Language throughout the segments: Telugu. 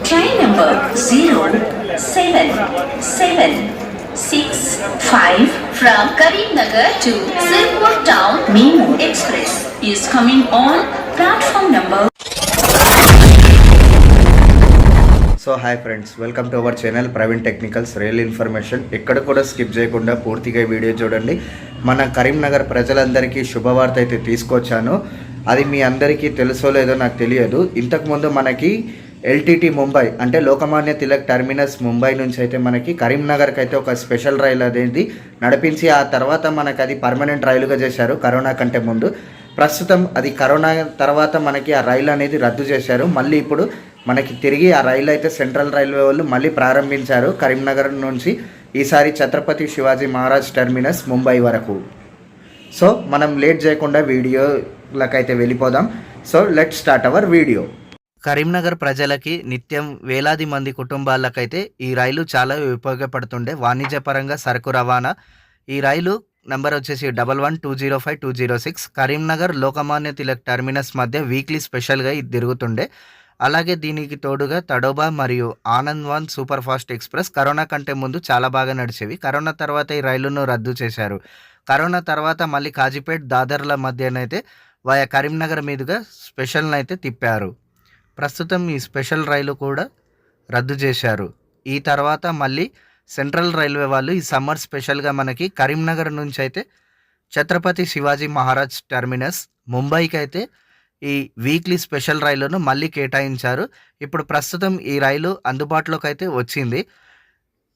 Train number 0, 7, 7, 6, 5 from Karimnagar to Sirpur Town Memo Express is coming on platform number so hi friends welcome to our channel Praveen technicals real information ఎక్కడ కూడా స్కిప్ చేయకుండా పూర్తిగా వీడియో చూడండి మన కరీంనగర్ ప్రజలందరికీ శుభవార్త అయితే తీసుకొచ్చాను అది మీ అందరికీ తెలుసో లేదో నాకు తెలియదు. ఇంతకుముందు మనకి ఎల్టీటీ ముంబై అంటే లోకమాన్య తిలక్ టెర్మినస్ ముంబై నుంచి అయితే మనకి కరీంనగర్కి అయితే ఒక స్పెషల్ రైలు అనేది నడిపించి ఆ తర్వాత మనకి అది పర్మనెంట్ రైలుగా చేశారు కరోనా కంటే ముందు. ప్రస్తుతం అది కరోనా తర్వాత మనకి ఆ రైలు అనేది రద్దు చేశారు. మళ్ళీ ఇప్పుడు మనకి తిరిగి ఆ రైలు అయితే సెంట్రల్ రైల్వే వాళ్ళు మళ్ళీ ప్రారంభించారు కరీంనగర్ నుంచి ఈసారి ఛత్రపతి శివాజీ మహారాజ్ టెర్మినస్ ముంబై వరకు. సో మనం లేట్ చేయకుండా వీడియో అయితే వెళ్ళిపోదాం. So let start our video Karimnagar ప్రజలకి నిత్యం వేలాది మంది కుటుంబాలకైతే ఈ రైలు చాలా ఉపయోగపడుతుండే. వాణిజ్యపరంగా సరుకు రవాణా. ఈ రైలు నంబర్ వచ్చేసి double one two zero five two zero six. Karimnagar Lokmanya Tilak terminus మధ్య వీక్లీ స్పెషల్గా ఇది తిరుగుతుండే. అలాగే దీనికి తోడుగా తడోబా మరియు Anandvan super fast express corona కంటే ముందు చాలా బాగా నడిచేవి. కరోనా తర్వాత ఈ రైలును రద్దు చేశారు. కరోనా తర్వాత మళ్ళీ కాజీపేట్ దాదర్ల మధ్యనైతే వయా కరీంనగర్ మీదుగా స్పెషల్ని అయితే తిప్పారు. ప్రస్తుతం ఈ స్పెషల్ రైలు కూడా రద్దు చేశారు. ఈ తర్వాత మళ్ళీ సెంట్రల్ రైల్వే వాళ్ళు ఈ సమ్మర్ స్పెషల్గా మనకి కరీంనగర్ నుంచి అయితే ఛత్రపతి శివాజీ మహారాజ్ టెర్మినస్ ముంబైకి అయితే ఈ వీక్లీ స్పెషల్ రైలును మళ్ళీ కేటాయించారు. ఇప్పుడు ప్రస్తుతం ఈ రైలు అందుబాటులోకి అయితే వచ్చింది.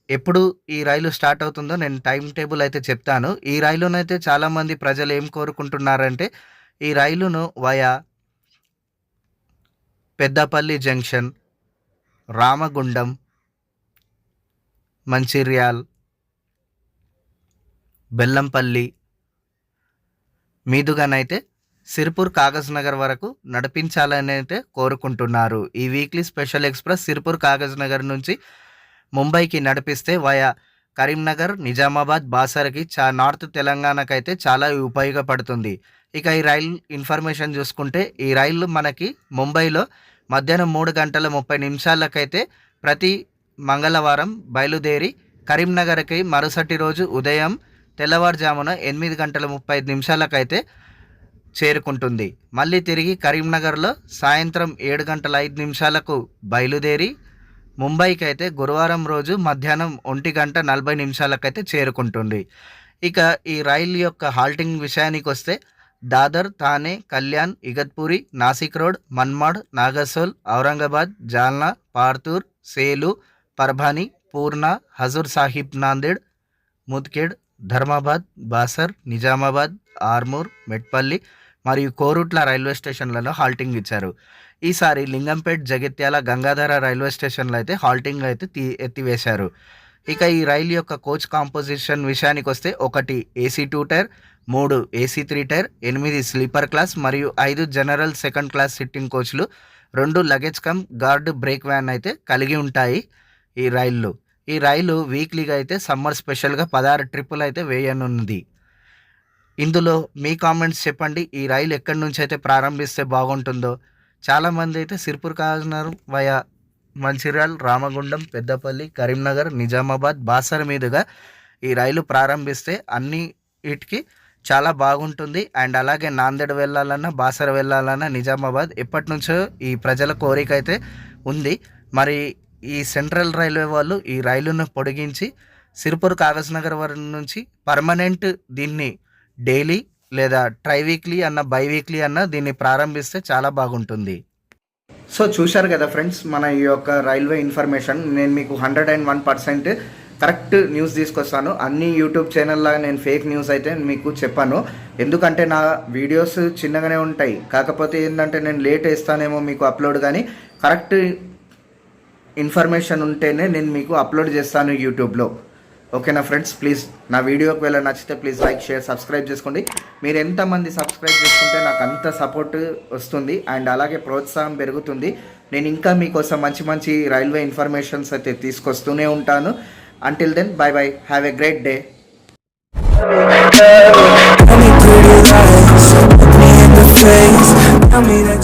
ఎప్పుడు ఈ రైలు స్టార్ట్ అవుతుందో నేను టైం టేబుల్ అయితే చెప్తాను. ఈ రైలునైతే చాలామంది ప్రజలు ఏం కోరుకుంటున్నారంటే ఈ రైలును వయా పెద్దపల్లి జంక్షన్ రామగుండం మంచిర్యాల్ బెల్లంపల్లి మీదుగానైతే సిరిపూర్ కాగజ్ నగర్ వరకు నడిపించాలని అయితే కోరుకుంటున్నారు. ఈ weekly special express Sirpur Kagaz Nagar నుంచి ముంబైకి నడిపిస్తే వయా కరీంనగర్ నిజామాబాద్ బాసర్కి చా నార్త్ తెలంగాణకైతే చాలా ఉపయోగపడుతుంది. ఇక ఈ రైలు ఇన్ఫర్మేషన్ చూసుకుంటే ఈ రైలు మనకి ముంబైలో మధ్యాహ్నం మూడు గంటల ముప్పై నిమిషాలకైతే ప్రతి మంగళవారం బయలుదేరి కరీంనగర్కి మరుసటి రోజు ఉదయం తెల్లవారుజామున ఎనిమిది గంటల ముప్పై ఐదు నిమిషాలకైతే చేరుకుంటుంది. మళ్ళీ తిరిగి కరీంనగర్లో సాయంత్రం ఏడు గంటల ఐదు నిమిషాలకు బయలుదేరి ముంబైకి అయితే గురువారం రోజు మధ్యాహ్నం ఒంటి గంట నలభై నిమిషాలకైతే చేరుకుంటుంది. ఇక ఈ రైలు యొక్క హాల్టింగ్ విషయానికి వస్తే దాదర్ థానే కళ్యాణ్ ఇగత్పూరి నాసిక్ రోడ్ మన్మాడ్ నాగసోల్ ఔరంగాబాద్ జాల్నా పార్తూర్ సేలు పర్భాని పూర్ణ హజూర్ సాహిబ్ నాందేడ్ ముద్కేడ్ ధర్మాబాద్ బాసర్ నిజామాబాద్ ఆర్మూర్ మెట్పల్లి మరియు కోరుట్ల రైల్వే స్టేషన్లలో హాల్టింగ్ ఇచ్చారు. ఈసారి లింగంపేట్ జగిత్యాల గంగాధర రైల్వే స్టేషన్లో అయితే హాల్టింగ్ అయితే తీ ఎత్తివేశారు. ఇక ఈ రైలు యొక్క కోచ్ కాంపోజిషన్ విషయానికి వస్తే ఒకటి ఏసీ టూ టైర్ మూడు ఏసీ త్రీ టైర్ ఎనిమిది స్లీపర్ క్లాస్ మరియు ఐదు జనరల్ సెకండ్ క్లాస్ సిట్టింగ్ కోచ్లు రెండు luggage cum guard brake van అయితే కలిగి ఉంటాయి ఈ రైళ్ళు. ఈ రైలు వీక్లీగా అయితే సమ్మర్ స్పెషల్గా పదహారు ట్రిప్పులు అయితే వేయనున్నది ఇందులో మీ కామెంట్స్ చెప్పండి. ఈ రైలు ఎక్కడి నుంచి అయితే ప్రారంభిస్తే బాగుంటుందో. చాలామంది అయితే సిర్పూర్ కాజనర్ వయా మంచిర్యాల్ రామగుండం పెద్దపల్లి కరీంనగర్ నిజామాబాద్ బాసర్ మీదుగా ఈ రైలు ప్రారంభిస్తే అన్ని వీటికి చాలా బాగుంటుంది. అండ్ అలాగే నాందేడ్ వెళ్ళాలన్నా బాసర వెళ్ళాలన్నా నిజామాబాద్ ఎప్పటి నుంచో ఈ ప్రజల కోరిక అయితే ఉంది. మరి ఈ సెంట్రల్ రైల్వే వాళ్ళు ఈ రైలును పొడిగించి సిరిపూర్ కాగజ్ నగర్ వరకు నుంచి పర్మనెంట్ దీన్ని డైలీ లేదా ట్రై వీక్లీ అన్న బై వీక్లీ అన్న దీన్ని ప్రారంభిస్తే చాలా బాగుంటుంది. సో చూశారు కదా ఫ్రెండ్స్ మన ఈ యొక్క రైల్వే ఇన్ఫర్మేషన్. నేను మీకు hundred and one percent correct news తీసుకొస్తాను. అన్ని యూట్యూబ్ ఛానల్లా నేను ఫేక్ న్యూస్ అయితే మీకు చెప్పాను. ఎందుకంటే నా వీడియోస్ చిన్నగానే ఉంటాయి. కాకపోతే ఏంటంటే నేను లేట్ వేస్తానేమో మీకు అప్లోడ్ కానీ కరెక్ట్ ఇన్ఫర్మేషన్ ఉంటేనే నేను మీకు అప్లోడ్ చేస్తాను యూట్యూబ్లో. ఓకేనా ఫ్రెండ్స్? ప్లీజ్ నా వీడియోకి వెళ్ళ నచ్చితే ప్లీజ్ లైక్ షేర్ సబ్స్క్రైబ్ చేసుకోండి. మీరు ఎంతమంది సబ్స్క్రైబ్ చేసుకుంటే నాకు అంత సపోర్ట్ వస్తుంది అండ్ అలాగే ప్రోత్సాహం పెరుగుతుంది. నేను ఇంకా మీకోసం మంచి మంచి రైల్వే ఇన్ఫర్మేషన్స్ అయితే తీసుకొస్తూనే ఉంటాను. Until then bye bye have a great day Tell me pretty lies, look me in the face. Tell me that